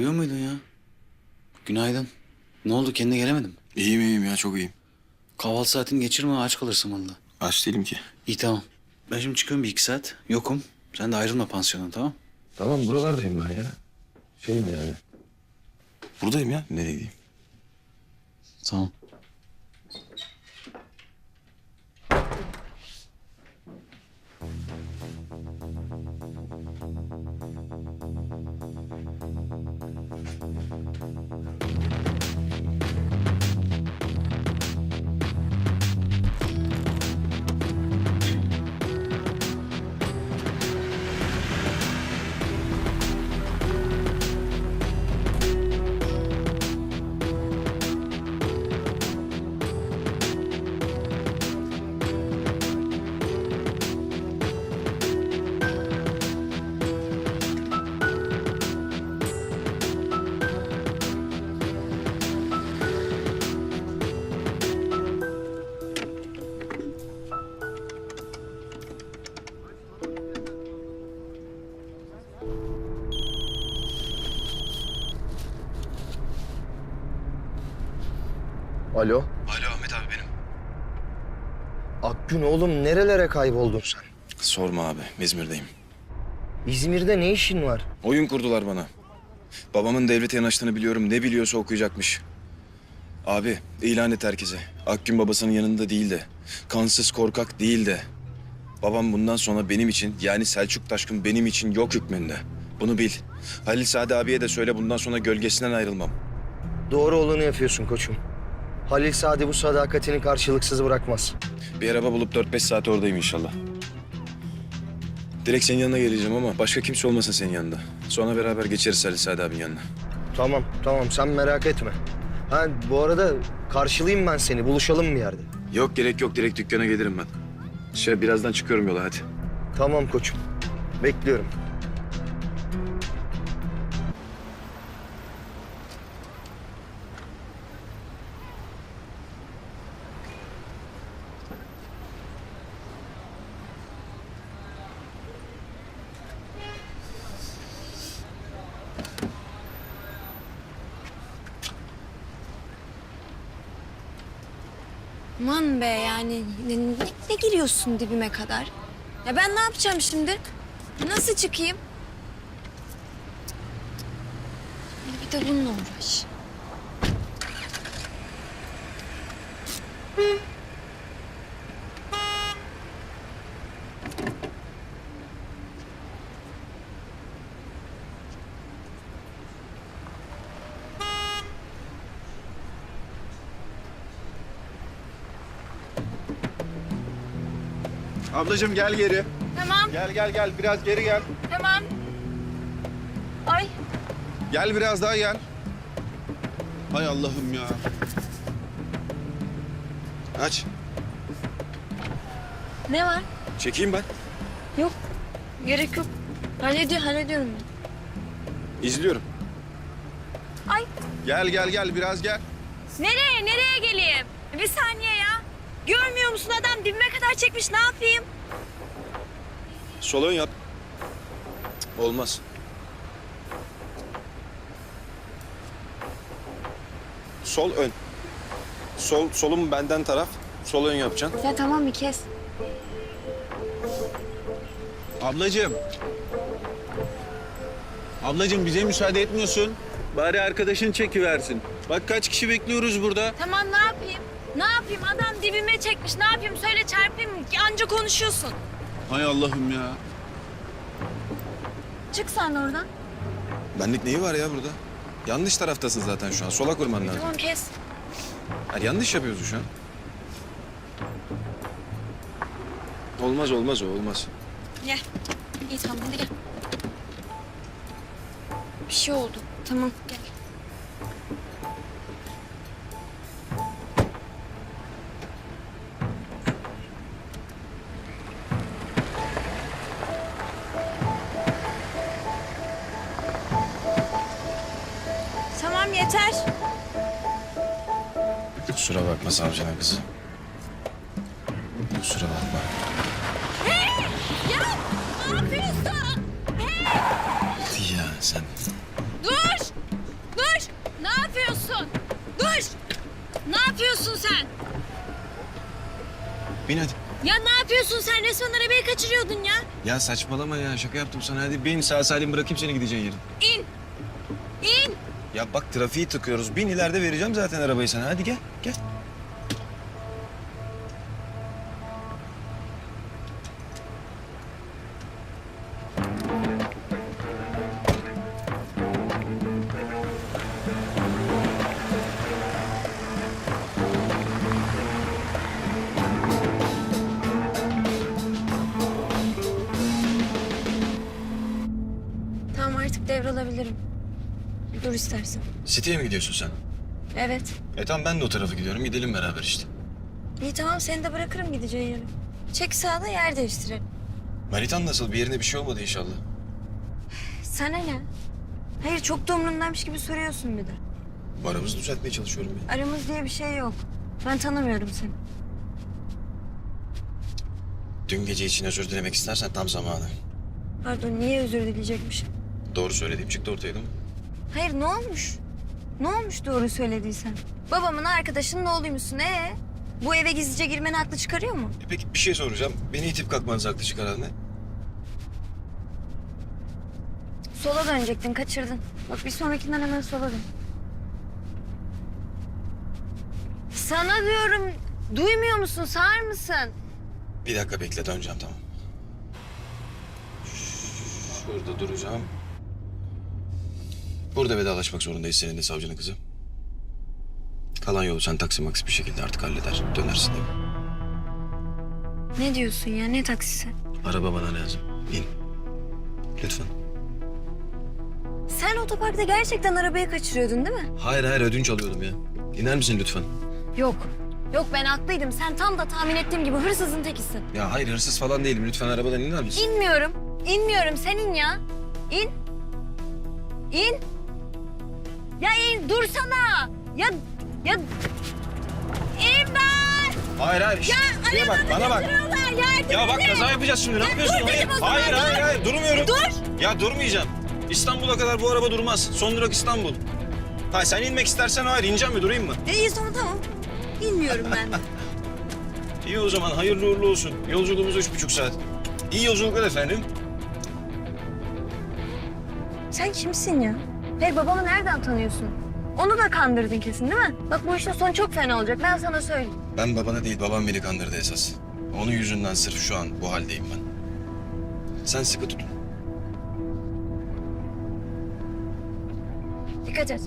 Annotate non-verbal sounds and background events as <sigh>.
Uyuyor muydun ya? Günaydın. Ne oldu kendine gelemedin mi? İyiyim iyiyim ya çok iyiyim. Kahvaltı saatini geçirme aç kalırsın valla. Aç değilim ki. İyi tamam. Ben şimdi çıkıyorum bir iki saat. Yokum. Sen de ayrılma pansiyondan tamam Tamam buralardayım ben ya. Şeyim yani. Buradayım ya. Nereye gideyim? Tamam. Alo. Alo Ahmet abi benim. Akgün oğlum nerelere kayboldun sen? Sorma abi İzmir'deyim. İzmir'de ne işin var? Oyun kurdular bana. Babamın devlete yanaştığını biliyorum. Ne biliyorsa okuyacakmış. Abi ilan et herkese. Akgün babasının yanında değil de. Kansız korkak değil de. Babam bundan sonra benim için yani Selçuk Taşkın benim için yok hükmünde. Bunu bil. Halil Sadi abiye de söyle bundan sonra gölgesinden ayrılmam. Doğru olanı yapıyorsun koçum. Halil Sadi bu sadakatini karşılıksız bırakmaz. Bir araba bulup 4-5 saat oradayım inşallah. Direkt senin yanına geleceğim ama başka kimse olmasın senin yanında. Sonra beraber geçeriz Halil Sadi abinin yanına. Tamam tamam sen merak etme. Ha bu arada karşılayayım ben seni buluşalım bir yerde. Yok gerek yok direkt dükkana gelirim ben. Şey birazdan çıkıyorum yola hadi. Tamam koçum. Bekliyorum. Aman be yani ne, ne, ne giriyorsun dibime kadar? Ya ben ne yapacağım şimdi? Nasıl çıkayım? Bir de bununla uğraş. Ablacığım gel geri. Tamam, Gel gel gel biraz geri gel. tamam. Ay, Gel biraz daha gel. Hay Allah'ım ya. Aç. ne var? Çekeyim ben. Yok, gerek yok. Hallediyor, hallediyorum ben. İzliyorum. Ay, Gel gel gel biraz gel. nereye, nereye geleyim? Bir saniye ya. Görmüyor musun adam dibime kadar çekmiş, ne yapayım? Sol ön yap. Olmaz. Sol ön. Sol solum benden taraf. Sol ön yapacaksın. Ya tamam bir kez. Ablacığım. Ablacığım bize müsaade etmiyorsun. Bari arkadaşın çekiversin. Bak kaç kişi bekliyoruz burada. Tamam ne yapayım? Ne yapayım? Adam dibime çekmiş. Ne yapayım? Söyle çarpayım. Anca konuşuyorsun. Hay Allah'ım ya. Çık sen de oradan. Benlik neyi var ya burada? Yanlış taraftasın zaten şu an. Sola kurman lazım. Tamam kes. Hayır, yanlış yapıyorsun şu an. Olmaz olmaz o olmaz. Gel. İyi tamam hadi gel. Bir şey oldu. Tamam gel. Kusura bakma savcının kızı. Kusura bakma. Ya ne yapıyorsun? Hey! Ya sen. Dur! yapıyorsun? Dur! Ne yapıyorsun sen? Bin hadi. Ya ne yapıyorsun sen? Resmen arabayı kaçırıyordun ya. Ya saçmalama ya şaka yaptım sana hadi bin sağ salim bırakayım seni gideceğin yerin. İn! İn! Ya bak trafiği tıkıyoruz bin ileride vereceğim zaten arabayı sana hadi gel gel. Tamam artık devralabilirim. Dur istersen. City'ye mi gidiyorsun sen? Evet. E tamam ben de o tarafa gidiyorum gidelim beraber işte. İyi tamam seni de bırakırım gideceğin yere. Çek sağda yer değiştirelim. Manitan nasıl bir yerine bir şey olmadı inşallah. Sana ne? Hayır çok da umurumdaymış gibi soruyorsun bir de. Aramızı düzeltmeye çalışıyorum ya. Aramız diye bir şey yok. Ben tanımıyorum seni. Dün gece için özür dilemek istersen tam zamanı. Pardon niye özür dileyecekmişim? Doğru söylediğim çıktı ortaya değil mi? Hayır ne olmuş? Ne olmuş doğru söylediysen? Babamın arkadaşının oğluymuşsun ee? Bu eve gizlice girmeni haklı çıkarıyor mu? E peki bir şey soracağım. Beni itip kalkmanız haklı çıkaran ne? Sola dönecektin kaçırdın. Bak bir sonrakinden hemen sola dön. Sana diyorum duymuyor musun sağır mısın? Bir dakika bekle döneceğim tamam. Şurada duracağım. Burada vedalaşmak zorundayız seninle savcının kızı. Kalan yolu sen taksi maksi bir şekilde artık halleder. Dönersin değil mi? Ne diyorsun ya ne taksisi? Araba bana lazım. İn. Lütfen. Sen otoparkta gerçekten arabayı kaçırıyordun değil mi? Hayır hayır ödünç alıyordum ya. İner misin lütfen? Yok. Yok ben haklıydım. Sen tam da tahmin ettiğim gibi hırsızın tekisin. Ya hayır hırsız falan değilim. Lütfen arabadan iner misin? İnmiyorum. İnmiyorum. Sen in ya. İn. İn. Ya in. Dursana. Ya. Ya. İmdat. Hayır hayır. Ya Şuraya bak bana bak. Yardım Ya bak kaza yapacağız şimdi. Ne yapıyorsun? dur dedim hayır, hayır, hayır, hayır. Durmuyorum. Dur. Ya durmayacağım. İstanbul'a kadar bu araba durmaz. Son durak İstanbul. Ha sen inmek istersen hayır. ineceğim mi? Durayım mı? E, iyi sonra tamam. İnmiyorum ben. <laughs> İyi o zaman. Hayırlı uğurlu olsun. Yolculuğumuz üç buçuk saat. İyi yolculuklar efendim. Sen kimsin ya? Hey babamı nereden tanıyorsun? Onu da kandırdın kesin değil mi? Bak bu işin sonu çok fena olacak. Ben sana söyleyeyim. Ben babana değil, babam beni kandırdı esas. Onun yüzünden sırf şu an bu haldeyim ben. Sen sıkı tut. Dikkat et.